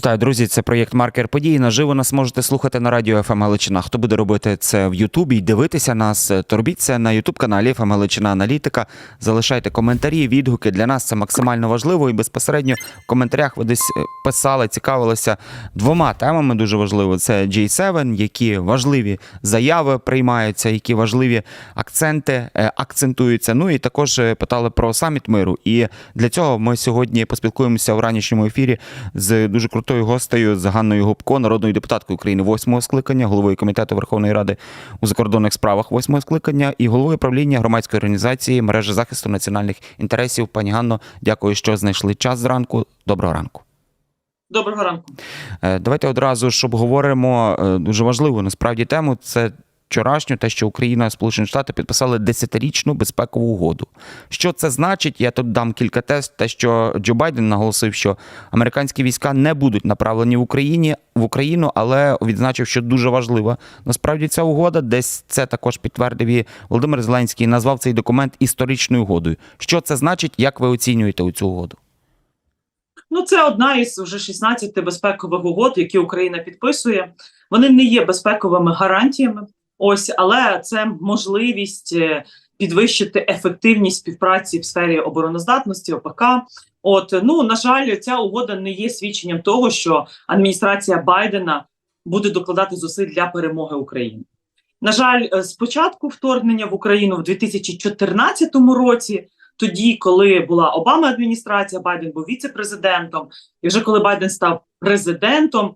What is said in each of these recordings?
Вітаю, друзі! Це проєкт Маркер події. Наживо нас можете слухати на радіо ФМ Галичина. Хто буде робити це в Ютубі і дивитися нас, то робіть це на Ютуб каналі ФМ Галичина Аналітика. Залишайте коментарі, відгуки. Для нас це максимально важливо. І безпосередньо в коментарях ви десь е, писали, цікавилися двома темами. Дуже важливо. Це G7, які важливі заяви приймаються, які важливі акценти е, акцентуються. Ну і також е, питали про саміт миру. І для цього ми сьогодні поспілкуємося в ранішньому ефірі з дуже крутою гостею з Ганною Губко, народною депутаткою України восьмого скликання, головою комітету Верховної Ради у закордонних справах восьмого скликання і головою правління громадської організації мережі захисту національних інтересів. Пані Ганно, дякую, що знайшли час зранку. Доброго ранку. Доброго ранку. Е, Давайте одразу ж обговоримо е, дуже важливу насправді тему. Це вчорашню, те, що Україна і Сполучені Штати підписали десятирічну безпекову угоду. Що це значить? Я тут дам кілька тест. Те, що Джо Байден наголосив, що американські війська не будуть направлені в Україні в Україну, але відзначив, що дуже важлива насправді ця угода. Десь це також підтвердив і Володимир Зеленський. Назвав цей документ історичною угодою. Що це значить? Як ви оцінюєте цю угоду? Ну, це одна із вже 16 безпекових угод, які Україна підписує. Вони не є безпековими гарантіями. Ось, але це можливість е, підвищити ефективність співпраці в сфері обороноздатності ОПК. От ну на жаль, ця угода не є свідченням того, що адміністрація Байдена буде докладати зусиль для перемоги України. На жаль, е, спочатку вторгнення в Україну в 2014 році. Тоді, коли була Обама адміністрація, Байден був віце-президентом, і вже коли Байден став президентом,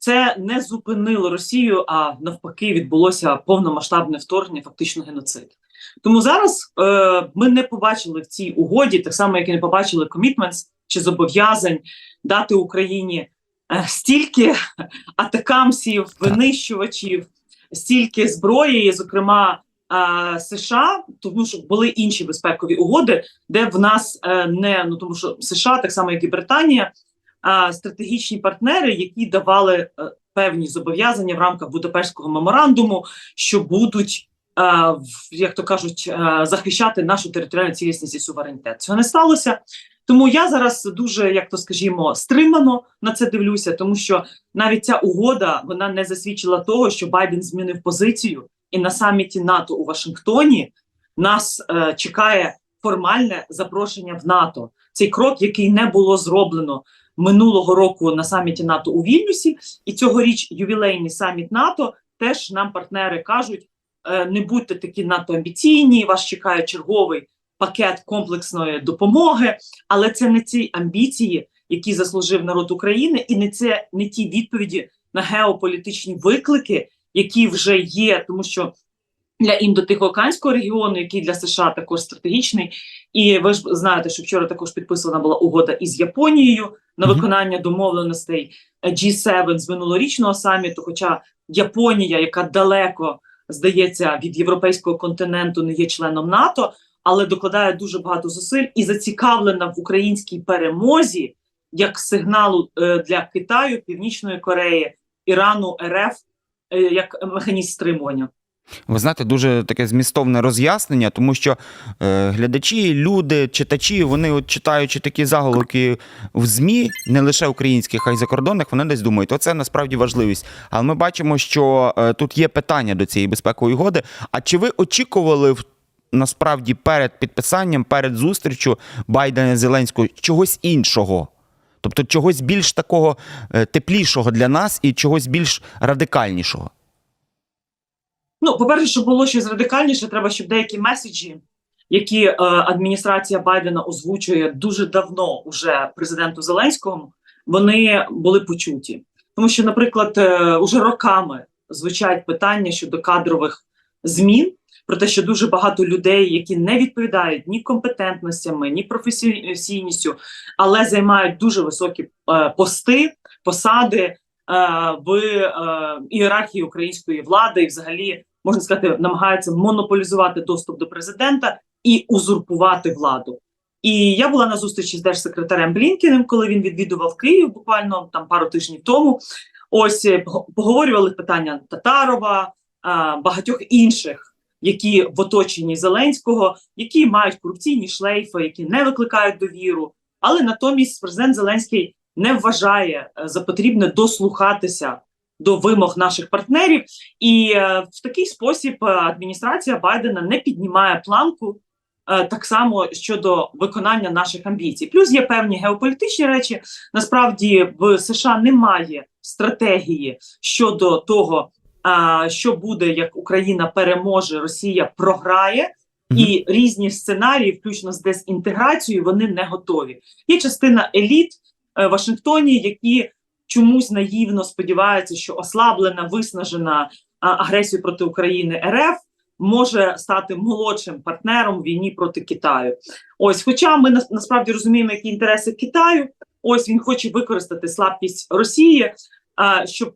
це не зупинило Росію, а навпаки, відбулося повномасштабне вторгнення, фактично геноцид. Тому зараз е, ми не побачили в цій угоді, так само як і не побачили комітментс чи зобов'язань дати Україні е, стільки атакамсів, винищувачів, стільки зброї, зокрема. е, США, тому що були інші безпекові угоди, де в нас е, не ну тому, що США, так само як і Британія, стратегічні партнери, які давали е, певні зобов'язання в рамках Будапештського меморандуму, що будуть, е, як то кажуть, е, захищати нашу територіальну цілісність і суверенітет. Цього не сталося. Тому я зараз дуже, як то скажімо, стримано на це дивлюся, тому що навіть ця угода вона не засвідчила того, що Байден змінив позицію, і на саміті НАТО у Вашингтоні нас е, чекає формальне запрошення в НАТО. Цей крок, який не було зроблено минулого року на саміті НАТО у Вільнюсі, і цьогоріч ювілейний саміт НАТО теж нам партнери кажуть: е, не будьте такі надто амбіційні, вас чекає черговий пакет комплексної допомоги, але це не ці амбіції, які заслужив народ України, і не це не ті відповіді на геополітичні виклики, які вже є, тому що. Для індотихоокеанського регіону, який для США також стратегічний, і ви ж знаєте, що вчора також підписана була угода із Японією на виконання домовленостей е, G7 з минулорічного саміту. Хоча Японія, яка далеко здається від європейського континенту, не є членом НАТО, але докладає дуже багато зусиль і зацікавлена в українській перемозі як сигналу е, для Китаю, Північної Кореї, Ірану, РФ е, як механізм стримування. Ви знаєте, дуже таке змістовне роз'яснення, тому що е, глядачі, люди, читачі, вони, от читаючи такі заголовки в ЗМІ, не лише українських, а й закордонних, вони десь думають, оце насправді важливість. Але ми бачимо, що е, тут є питання до цієї безпекової угоди. А чи ви очікували в- насправді перед підписанням, перед зустрічю Байдена Зеленського чогось іншого? Тобто чогось більш такого е, теплішого для нас і чогось більш радикальнішого? Ну, по-перше, щоб було щось радикальніше, треба, щоб деякі меседжі, які е, адміністрація Байдена озвучує дуже давно уже президенту Зеленському, вони були почуті. Тому що, наприклад, е, уже роками звучать питання щодо кадрових змін, про те, що дуже багато людей, які не відповідають ні компетентностями, ні професійністю, але займають дуже високі е, пости, посади е, в е, ієрархії української влади і взагалі можна сказати, намагаються монополізувати доступ до президента і узурпувати владу. І я була на зустрічі з держсекретарем Блінкіним, коли він відвідував Київ буквально там пару тижнів тому. Ось е, поговорювали питання Татарова, багатьох інших, які в оточенні Зеленського, які мають корупційні шлейфи, які не викликають довіру. Але натомість президент Зеленський не вважає е, за потрібне дослухатися до вимог наших партнерів, і е, в такий спосіб е, адміністрація Байдена не піднімає планку. е, Так само щодо виконання наших амбіцій, плюс є певні геополітичні речі. Насправді в США немає стратегії щодо того, що буде, як Україна переможе, Росія програє, і різні сценарії, включно з дезінтеграцією, вони не готові. Є частина еліт в Вашингтоні, які чомусь наївно сподіваються, що ослаблена, виснажена а, агресією проти України РФ може стати молодшим партнером в війні проти Китаю. Ось, хоча ми насправді розуміємо, які інтереси Китаю. Ось він хоче використати слабкість Росії, щоб,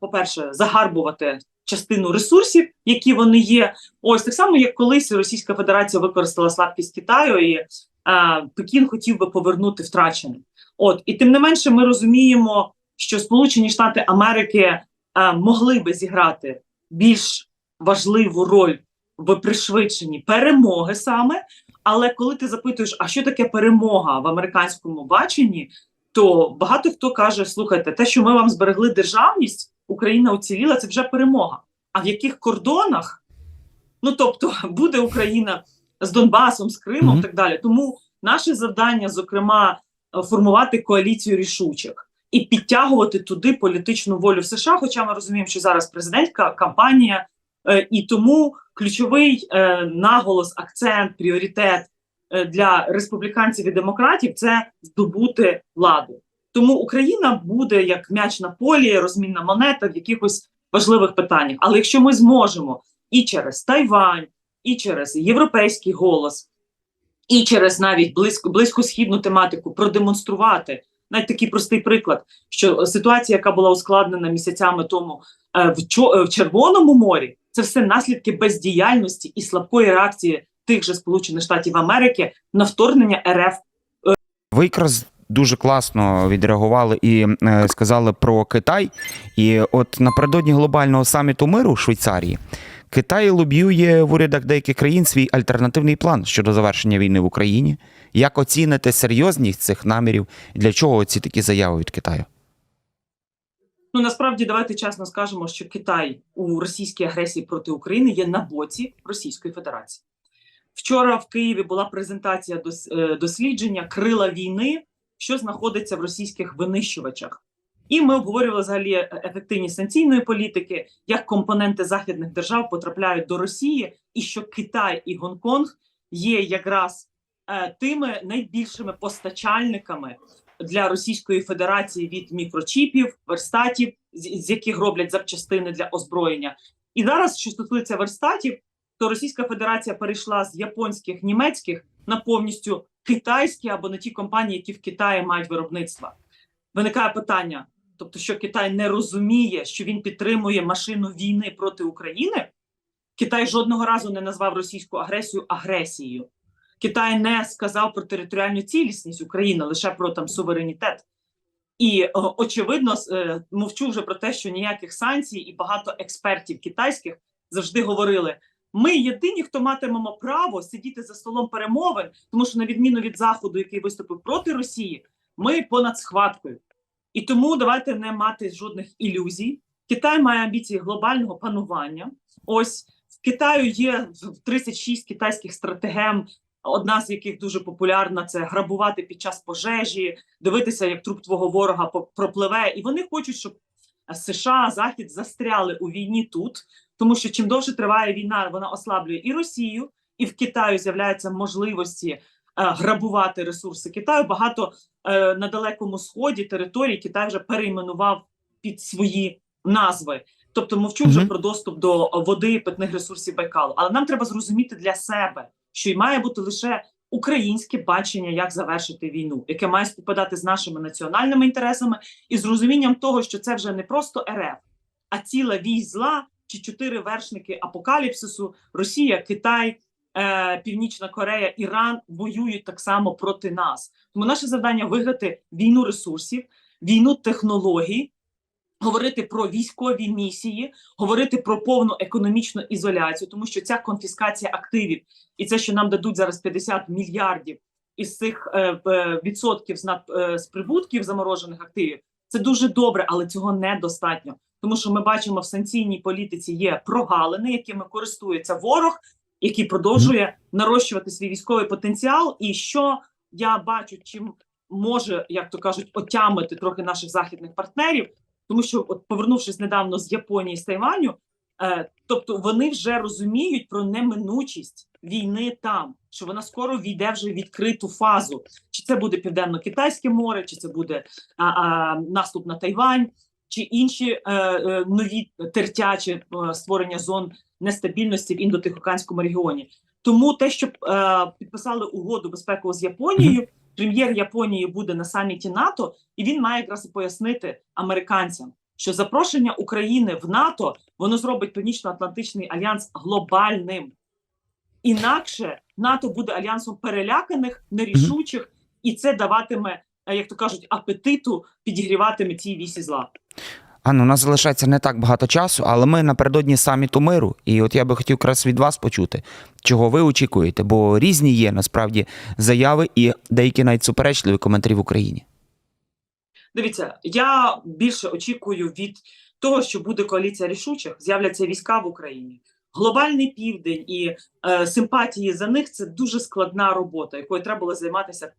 по-перше, загарбувати частину ресурсів, які вони є. Ось так само, як колись Російська Федерація використала слабкість Китаю, і а, Пекін хотів би повернути втрачене. От і тим не менше, ми розуміємо, що Сполучені Штати Америки а, могли би зіграти більш важливу роль в пришвидшенні перемоги саме. Але коли ти запитуєш, а що таке перемога в американському баченні, то багато хто каже: слухайте, те, що ми вам зберегли державність, Україна уціліла, це вже перемога. А в яких кордонах? Ну тобто, буде Україна з Донбасом, з Кримом Мгм. і так далі. Тому наше завдання, зокрема, е, формувати коаліцію рішучих і підтягувати туди політичну волю в США. Хоча ми розуміємо, що зараз президентська кампанія, е, і тому ключовий е, наголос, акцент, пріоритет е, для республіканців і демократів це здобути владу. Тому Україна буде як м'яч на полі, розмінна монета в якихось важливих питаннях. Але якщо ми зможемо і через Тайвань, і через європейський голос, і через навіть близько близькосхідну тематику продемонструвати навіть такий простий приклад, що ситуація, яка була ускладнена місяцями тому е, е, в Червоному морі, це все наслідки бездіяльності і слабкої реакції тих же Сполучених Штатів Америки на вторгнення РФ Ви якраз дуже класно відреагували і е, сказали про Китай. І от напередодні глобального саміту миру в Швейцарії Китай лобіює в урядах деяких країн свій альтернативний план щодо завершення війни в Україні. Як оціните серйозність цих намірів? Для чого ці такі заяви від Китаю? Ну насправді давайте чесно скажемо, що Китай у російській агресії проти України є на боці Російської Федерації. Вчора в Києві була презентація е, дослідження крила війни, що знаходиться в російських винищувачах. І ми обговорювали взагалі е, ефективність санкційної політики, як компоненти західних держав потрапляють до Росії, і що Китай і Гонконг є якраз е, тими найбільшими постачальниками для Російської Федерації від мікрочіпів, верстатів, з, з яких роблять запчастини для озброєння. І зараз, що стосується верстатів, то Російська Федерація перейшла з японських, німецьких на повністю китайські або на ті компанії, які в Китаї мають виробництва. Виникає питання: тобто, що Китай не розуміє, що він підтримує машину війни проти України. Китай жодного разу не назвав російську агресію агресією. Китай не сказав про територіальну цілісність України, лише про там суверенітет. І е, очевидно, е, мовчу вже про те, що ніяких санкцій, і багато експертів китайських завжди говорили: ми єдині, хто матимемо право сидіти за столом перемовин, тому що на відміну від заходу, який виступив проти Росії, ми понад схваткою. І тому давайте не мати жодних ілюзій. Китай має амбіції глобального панування. Ось в Китаю є в- 36 китайських стратегем. Одна з яких дуже популярна це грабувати під час пожежі, дивитися, як труп твого ворога пропливе. І вони хочуть, щоб США, Захід застряли у війні тут, тому що чим довше триває війна, вона ослаблює і Росію, і в Китаю з'являються можливості грабувати ресурси Китаю. Багато е, на далекому сході території Китай вже перейменував під свої назви. Тобто мовчу вже Мгм. про доступ до води питних ресурсів Байкалу. Але нам треба зрозуміти для себе, що й має бути лише українське бачення, як завершити війну, яке має співпадати з нашими національними інтересами і з розумінням того, що це вже не просто РФ, а ціла вісь зла чи чотири вершники апокаліпсису: Росія, Китай, е, Північна Корея, Іран воюють так само проти нас. Тому наше завдання виграти війну ресурсів, війну технологій. Говорити про військові місії, говорити про повну економічну ізоляцію, тому що ця конфіскація активів і це, що нам дадуть зараз 50 мільярдів із цих е, е, відсотків з над е, з прибутків заморожених активів. Це дуже добре, але цього недостатньо. Тому що ми бачимо в санкційній політиці є прогалини, якими користується ворог, який продовжує нарощувати свій військовий потенціал. І що я бачу, чим може, як то кажуть, отямити трохи наших західних партнерів, тому що, от повернувшись недавно з Японії з Тайваню, е, тобто вони вже розуміють про неминучість війни там, що вона скоро війде вже в відкриту фазу. Чи це буде південно-китайське море, чи це буде а, а, наступ на Тайвань, чи інші е, е, нові тертячі е, створення зон нестабільності в індотихоокеанському регіоні. Тому те, що е, підписали угоду безпекову з Японією, прем'єр Японії буде на саміті НАТО, і він має якраз пояснити американцям, що запрошення України в НАТО воно зробить Північно-Атлантичний альянс глобальним. Інакше НАТО буде альянсом переляканих, нерішучих, і це даватиме, е, як то кажуть, апетиту, підігріватиме цій вісі зла. Анна, у нас залишається не так багато часу, але ми напередодні саміту миру. І от я би хотів якраз від вас почути, чого ви очікуєте, бо різні є насправді заяви і деякі навіть суперечливі коментарі в Україні. Дивіться, я більше очікую від того, що буде коаліція рішучих, з'являться війська в Україні. Глобальний південь і е, симпатії за них це дуже складна робота, якою треба було займатися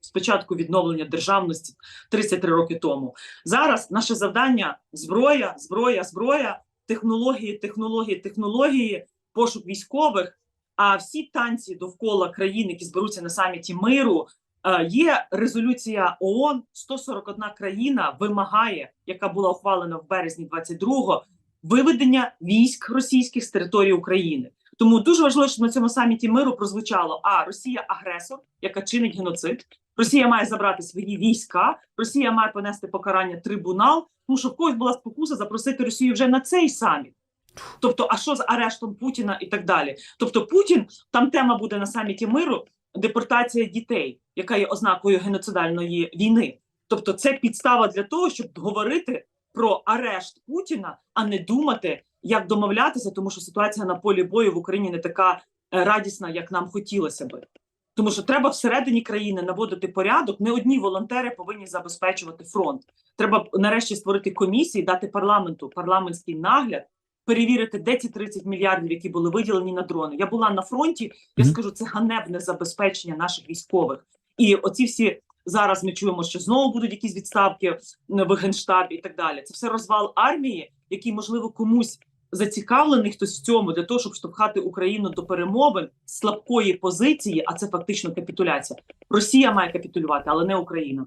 спочатку відновлення державності 33 роки тому. Зараз наше завдання зброя, зброя, зброя, технології, технології, технології, пошук військових. А всі танці довкола країн, які зберуться на саміті миру, Е, Є резолюція ООН, 141 країна вимагає, яка була ухвалена в березні 22-го, виведення військ російських з території України. Тому дуже важливо, щоб на цьому саміті миру прозвучало: а Росія агресор, яка чинить геноцид. Росія має забрати свої війська, Росія має понести покарання трибунал. Тому що в когось була спокуса запросити Росію вже на цей саміт. Тобто, а що з арештом Путіна і так далі? Тобто, Путін там тема буде на саміті миру депортація дітей, яка є ознакою геноцидальної війни. Тобто, це підстава для того, щоб говорити про арешт Путіна, а не думати, як домовлятися, тому що ситуація на полі бою в Україні не така е, радісна, як нам хотілося би. Тому що треба всередині країни наводити порядок. Не одні волонтери повинні забезпечувати фронт. Треба нарешті створити комісії, дати парламенту парламентський нагляд, перевірити, де ці 30 мільярдів, які були виділені на дрони. Я була на фронті. Я скажу, це ганебне забезпечення наших військових. І оці всі зараз ми чуємо, що знову будуть якісь відставки в генштабі і так далі. Це все розвал армії, який можливо комусь зацікавлений хтось в цьому для того, щоб штовхати Україну до перемовин слабкої позиції, а це фактично капітуляція. Росія має капітулювати, але не Україна.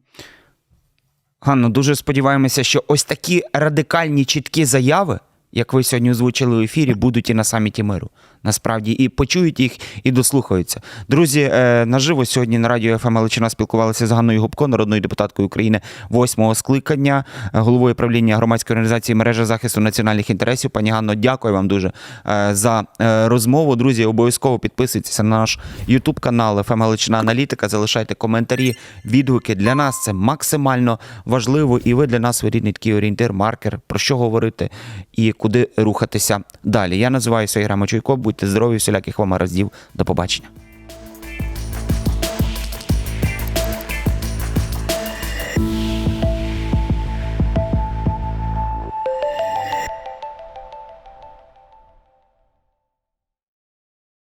Ганно, дуже сподіваємося, що ось такі радикальні чіткі заяви, як ви сьогодні озвучили в ефірі, будуть і на саміті миру. Насправді і почують їх, і дослухаються. Друзі, е, наживо сьогодні на радіо ФМ Галичина спілкувалися з Ганною Губко, народною депутаткою України восьмого скликання, е, головою правління громадської організації мережа захисту національних інтересів. Пані Ганно, дякую вам дуже е, за розмову. Друзі, обов'язково підписуйтеся на наш Ютуб канал ФМ Галичина Аналітика. Залишайте коментарі, відгуки. Для нас це максимально важливо, і ви для нас своєрідний такий орієнтир, маркер, про що говорити і куди рухатися далі. Я називаюся Ігра Мочуйко, Будьте здорові, всіляких вам разів. До побачення.